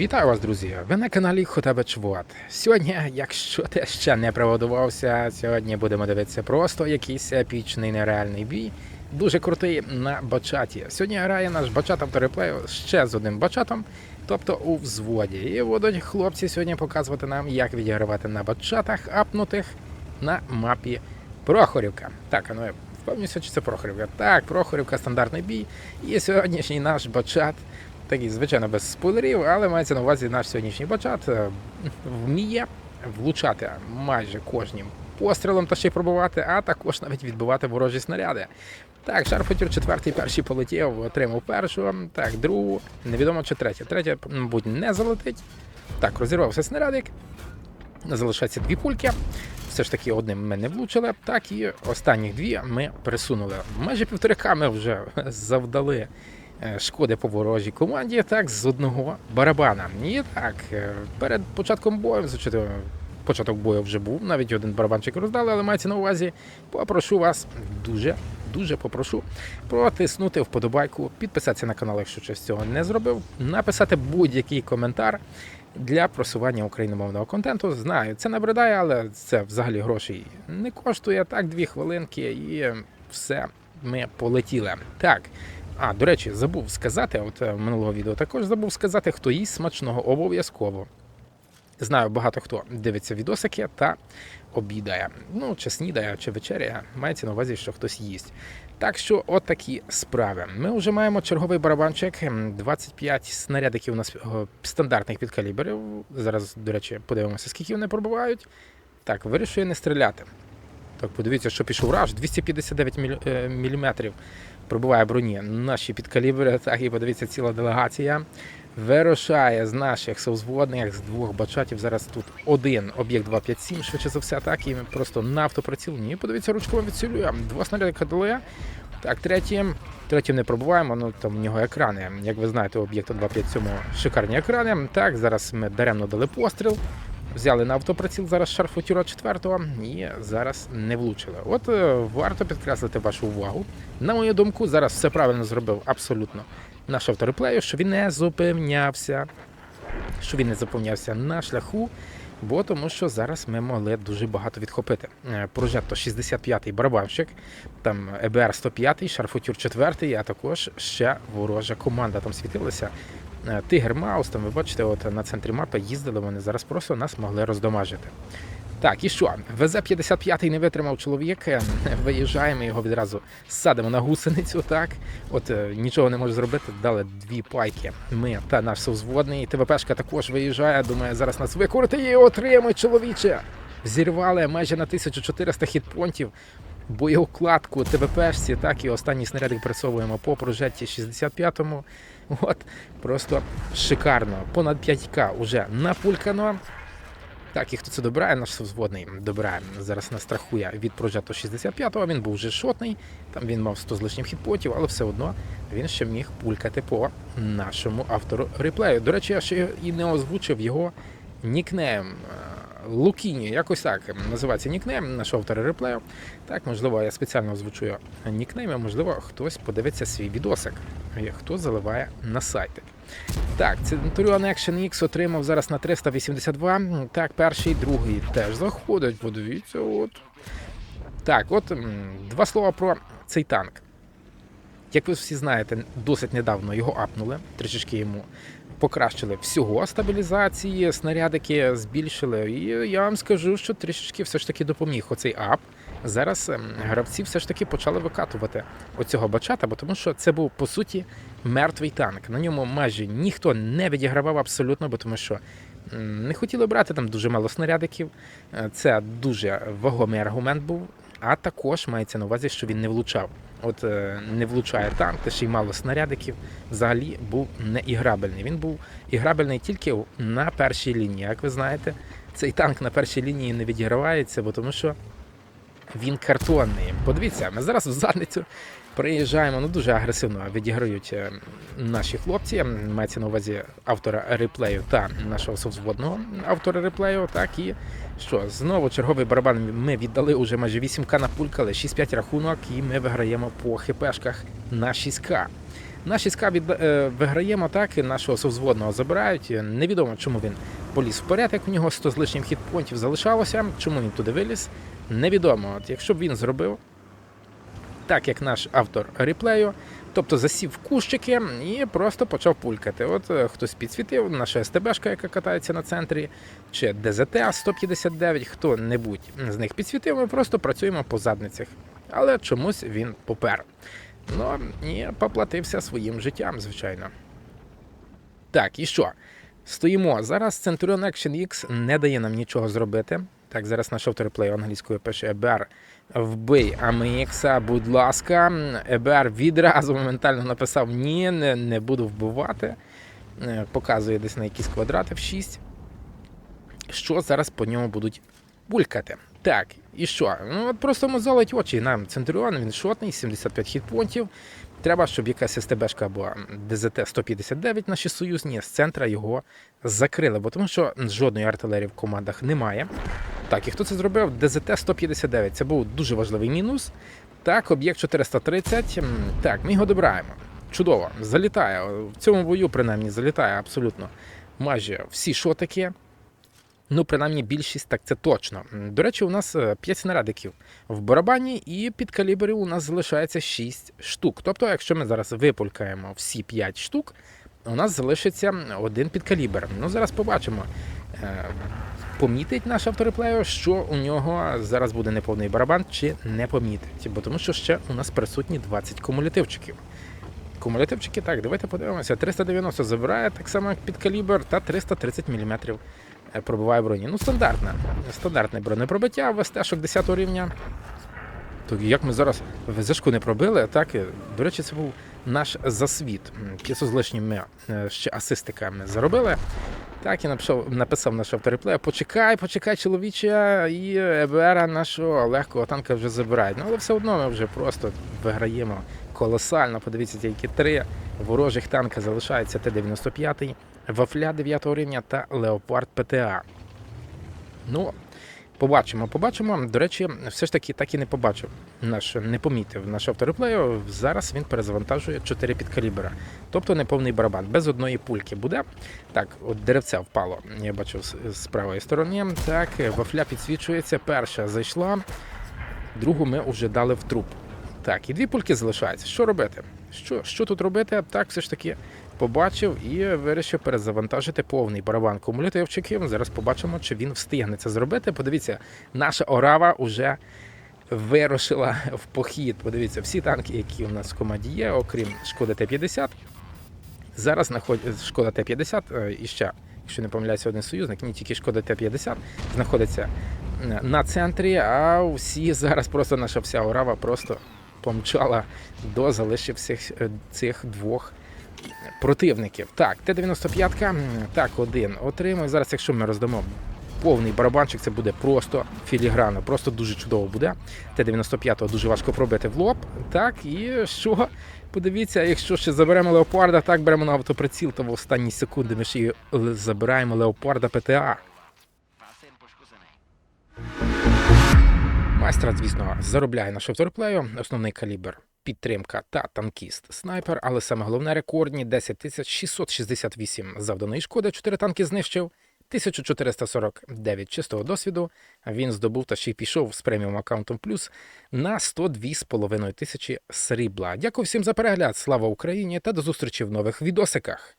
Вітаю вас, друзі! Ви на каналі Хотабе Вот. Сьогодні, якщо ти ще не приготувався, сьогодні будемо дивитися просто якийсь епічний нереальний бій. Дуже крутий на бачаті. Сьогодні грає наш бачат автореплею ще з одним бачатом, тобто у взводі. І будуть хлопці сьогодні показувати нам, як відігравати на бачатах, апнутих на мапі Прохорівка. Так, а ну я впевнюся, чи це Прохорівка. Так, Прохорівка, стандартний бій. І сьогоднішній наш бачат такий, звичайно, без спойлерів, але мається на увазі наш сьогоднішній бачат е, вміє влучати майже кожним пострілом та ще й пробувати, а також навіть відбивати ворожі снаряди. Так, Шарфутюр четвертий перший полетів, отримав першу, так, другу, невідомо чи третя. Третя, мабуть, не залетить. Так, розірвався снарядик. Залишається дві пульки. Все ж таки одним ми не влучили. Так, і останніх дві ми присунули. Майже півторика ми вже завдали шкоди по ворожій команді, так, з одного барабана. І так, е, перед початком бою, звичайно, початок бою вже був, навіть один барабанчик роздали, але мається на увазі, попрошу вас дуже. Дуже попрошу протиснути вподобайку, підписатися на канал, якщо щось цього не зробив, написати будь-який коментар для просування україномовного контенту. Знаю, це набридає, але це взагалі грошей не коштує. Так, дві хвилинки і все, ми полетіли. Так. А, до речі, забув сказати, от е, минулого відео також забув сказати, хто їсть смачного обов'язково. Знаю, багато хто дивиться відосики та обідає. Ну, чи снідає, чи вечеряє, мається на увазі, що хтось їсть. Так що, от такі справи. Ми вже маємо черговий барабанчик, ем, 25 снарядиків у нас стандартних підкаліберів. Зараз, до речі, подивимося, скільки вони пробувають. Так, вирішує не стріляти. Так, подивіться, що пішов раж, 259 мм пробуває броні. Наші підкалібри, так і подивіться, ціла делегація вирушає з наших совзводних з двох бачатів. Зараз тут один об'єкт 257, швидше за все, так, і просто на автоприціл. Ні, подивіться, ручково відцілює. Два снаряди дали. Так, третім. Третім не пробуваємо, ну там в нього екрани. Як ви знаєте, у об'єкта 257 шикарні екрани. Так, зараз ми даремно дали постріл. Взяли на автоприціл зараз шарфутюра 4-го і зараз не влучили. От е, варто підкреслити вашу увагу. На мою думку, зараз все правильно зробив абсолютно наш автореплею, що він не зупинявся, що він не зупинявся на шляху, бо тому що зараз ми могли дуже багато відхопити. Е, Прожетто 65-й барабанщик, там ЕБР 105-й, Шарфутюр 4-й, а також ще ворожа команда там світилася. Е, Тигр Маус, там ви бачите, от на центрі мапи їздили вони зараз просто нас могли роздомажити. Так, і що? ВЗ-55 не витримав чоловік. е, Виїжджаємо його відразу садимо на гусеницю. Так, от е, нічого не може зробити. Дали дві пайки. Ми та наш совзводний. ТВПшка також виїжджає. Думає, зараз нас викорити і отримай, чоловіче. Зірвали майже на 1400 хітпонтів. Боєукладку ТВПшці, так і останній снарядик пресовуємо по прожетті 65-му. От просто шикарно. Понад 5К уже напулькано. Так, і хто це добирає, наш совзводний добирає. Зараз нас страхує від прожету 65-го. Він був вже шотний, там він мав 100 з лишнім хітпотів, але все одно він ще міг пулькати по нашому автору реплею. До речі, я ще і не озвучив його нікнейм. Лукіні, якось так називається нікнейм нашого автора реплею. Так, можливо, я спеціально озвучую нікнейм, а можливо, хтось подивиться свій відосик, е, хто заливає на сайти. Так, Centurion Action X отримав зараз на 382. Так, перший, другий теж заходить. Подивіться, от. Так, от два слова про цей танк. Як ви всі знаєте, досить недавно його апнули, трішечки йому покращили всього стабілізації, снарядики збільшили. І я вам скажу, що трішечки все ж таки допоміг оцей ап. Зараз ем, гравці все ж таки почали викатувати оцього бачата, бо тому що це був по суті мертвий танк. На ньому майже ніхто не відігравав абсолютно, бо тому що не хотіли брати там дуже мало снарядиків. Е, Це дуже вагомий аргумент був. А також мається на увазі, що він не влучав. От е, не влучає танк, та ще й мало снарядиків. Взагалі був не іграбельний. Він був іграбельний тільки на першій лінії. Як ви знаєте, цей танк на першій лінії не відігравається, бо тому що він картонний. Подивіться, ми зараз в задницю приїжджаємо. Ну дуже агресивно відіграють е, наші хлопці. Мається на увазі автора реплею та нашого совзводного автора реплею. Так і що знову черговий барабан ми віддали уже майже 8к напулькали, 6-5 рахунок, і ми виграємо по хпшках на 6к. Наші ска від, е, виграємо так, і нашого совзводного забирають. Невідомо, чому він поліз вперед, як у нього 100 з лишнім хітпонтів залишалося. Чому він туди виліз? Невідомо. От якщо б він зробив так, як наш автор реплею, тобто засів в кущики і просто почав пулькати. От е, хтось підсвітив, наша СТБшка, яка катається на центрі, чи ДЗТ 159, хто-небудь з них підсвітив, ми просто працюємо по задницях. Але чомусь він попер. Ну і поплатився своїм життям, звичайно. Так, і що? Стоїмо. Зараз Centurion Action X не дає нам нічого зробити. Так, зараз наш автореплей англійською пише ЕБР вбий AMX, будь ласка. ЕБР відразу моментально написав Ні, не, не буду вбивати. Е, Показує десь на якісь квадрати в 6. Що зараз по ньому будуть булькати? Так, і що? Ну от просто мозолить очі. Нам Центуріон, він шотний, 75 хітпонтів. Треба, щоб якась СТБшка або ДЗТ 159 наші союзні з центра його закрили, бо тому що жодної артилерії в командах немає. Так, і хто це зробив? ДЗТ 159. Це був дуже важливий мінус. Так, об'єкт 430. Так, ми його добираємо. Чудово, залітає. В цьому бою, принаймні, залітає абсолютно майже всі шотики. Ну, принаймні, більшість, так це точно. До речі, у нас 5 снарядиків в барабані, і під калібрів у нас залишається 6 штук. Тобто, якщо ми зараз випулькаємо всі 5 штук, у нас залишиться один підкалібр. Ну, зараз побачимо. Е, Помітить наш автореплеєр, що у нього зараз буде неповний барабан, чи не помітить. Бо тому що ще у нас присутні 20 кумулятивчиків. Кумулятивчики, так, давайте подивимося. 390 забирає так само, як під калібр, та 330 мм пробиває броні. Ну, стандартне. Стандартне бронепробиття в СТ-шок 10 рівня. То як ми зараз ВЗшку не пробили, так, до речі, це був наш засвіт. 500 з лишнім ми е, ще асистиками заробили. Так, і написав, написав наш автореплеєр, почекай, почекай, чоловіче, і ЕБР нашого легкого танка вже забирають. Ну, але все одно ми вже просто виграємо колосально. Подивіться, тільки три ворожих танка залишаються Т-95, Вафля 9 рівня та Леопард ПТА. Ну, побачимо, побачимо. До речі, все ж таки так і не побачив. Наш не помітив наш автореплею. Зараз він перезавантажує 4 підкалібера. Тобто неповний барабан. Без одної пульки буде. Так, от деревце впало. Я бачив з правої сторони. Так, вафля підсвічується. Перша зайшла, другу ми вже дали в труп. Так, і дві пульки залишаються. Що робити? Що, що тут робити? Так, все ж таки побачив і вирішив перезавантажити повний барабан кумулятивчиків. Зараз побачимо, чи він встигне це зробити. Подивіться, наша орава вже вирушила в похід. Подивіться, всі танки, які у нас в команді є, окрім шкоди Т-50. Зараз знаходять шкода Т-50 е, і ще, якщо не помиляюся, один союзник, ні, тільки шкода Т-50 знаходиться е, на центрі, а всі зараз просто наша вся орава просто помчала до залишивших е, цих двох противників. Так, Т-95, м, так, один отримує. Зараз, якщо ми роздамо повний барабанчик, це буде просто філіграно, просто дуже чудово буде. Т-95 дуже важко пробити в лоб. Так, і що? Подивіться, якщо ще заберемо леопарда, так беремо на автоприціл, то в останні секунди ми ще й забираємо леопарда ПТА. Майстра, звісно, заробляє на шофтерплею, основний калібр, підтримка та танкіст снайпер, але саме головне рекордні 10 668 завданої шкоди, 4 танки знищив, 1449 чистого досвіду. Він здобув та ще й пішов з преміум аккаунтом плюс на 102,5 тисячі срібла. Дякую всім за перегляд. Слава Україні та до зустрічі в нових відосиках.